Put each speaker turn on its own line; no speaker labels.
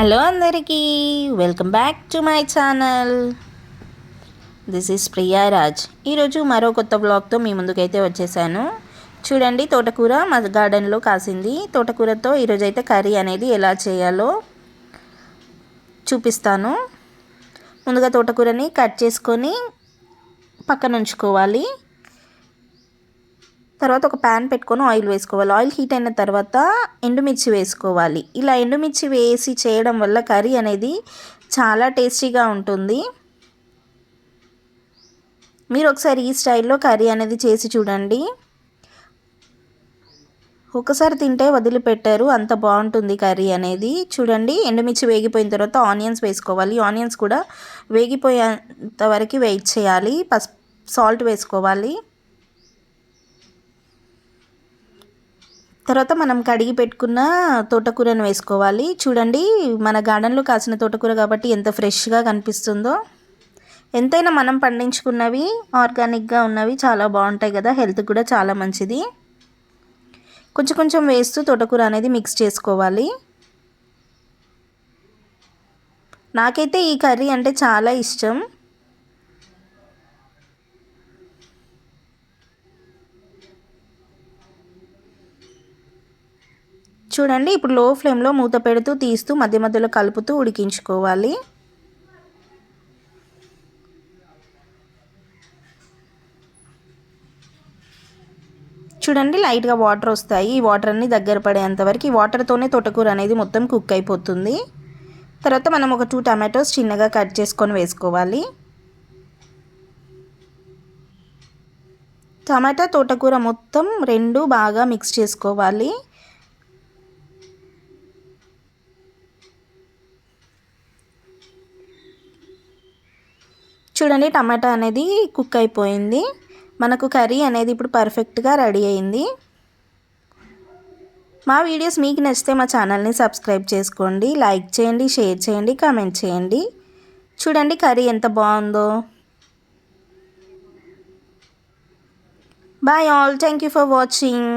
Hello అందరికీ welcome back to my channel. This is Priyaraj ఈరోజు మరో కొత్త బ్లాగ్తో మీ ముందుకైతే వచ్చేసాను. చూడండి తోటకూర మా గార్డెన్లో కాసింది. తోటకూరతో ఈరోజు అయితే కర్రీ అనేది ఎలా చేయాలో చూపిస్తాను. ముందుగా తోటకూరని కట్ చేసుకొని పక్కన ఉంచుకోవాలి తర్వాత ఒక ప్యాన్ పెట్టుకొని ఆయిల్ వేసుకోవాలి. ఆయిల్ హీట్ అయిన తర్వాత ఎండుమిర్చి వేసుకోవాలి. ఇలా ఎండుమిర్చి వేసి చేయడం వల్ల కర్రీ అనేది చాలా టేస్టీగా ఉంటుంది. మీరు ఒకసారి ఈ స్టైల్లో కర్రీ అనేది చేసి చూడండి. ఒకసారి తింటే వదిలిపెట్టారు. అంత బాగుంటుంది కర్రీ అనేది. చూడండి ఎండుమిర్చి వేగిపోయిన తర్వాత ఆనియన్స్ వేసుకోవాలి. ఆనియన్స్ కూడా వేగిపోయేంత వరకు వెయిట్ చేయాలి. పసుపు సాల్ట్ వేసుకోవాలి. తర్వాత మనం కడిగి పెట్టుకున్న తోటకూరను వేసుకోవాలి. చూడండి మన గార్డెన్లో కాసిన తోటకూర కాబట్టి ఎంత ఫ్రెష్గా కనిపిస్తుందో. ఎంతైనా మనం పండించుకున్నవి ఆర్గానిక్గా ఉన్నవి చాలా బాగుంటాయి కదా హెల్త్ కూడా చాలా మంచిది. కొంచెం కొంచెం వేస్తూ తోటకూర అనేది మిక్స్ చేసుకోవాలి. నాకైతే ఈ కర్రీ అంటే చాలా ఇష్టం. చూడండి ఇప్పుడు లో ఫ్లేమ్లో మూత పెడుతూ తీస్తూ మధ్య మధ్యలో కలుపుతూ ఉడికించుకోవాలి. చూడండి లైట్గా వాటర్ వస్తాయి. ఈ వాటర్ అన్ని దగ్గర పడేంత వరకు ఈ వాటర్తోనే తోటకూర అనేది మొత్తం కుక్ అయిపోతుంది. తర్వాత మనం ఒక టూ టమాటోస్ చిన్నగా కట్ చేసుకొని వేసుకోవాలి. టమాటా తోటకూర మొత్తం రెండు బాగా మిక్స్ చేసుకోవాలి. చూడండి టమాటా అనేది కుక్ అయిపోయింది. మనకు కర్రీ అనేది ఇప్పుడు పర్ఫెక్ట్గా రెడీ అయింది. మా వీడియోస్ మీకు నచ్చితే మా ఛానల్ని సబ్స్క్రైబ్ చేసుకోండి. లైక్ చేయండి షేర్ చేయండి కామెంట్ చేయండి. చూడండి కర్రీ ఎంత బాగుందో. Bye all thank you for watching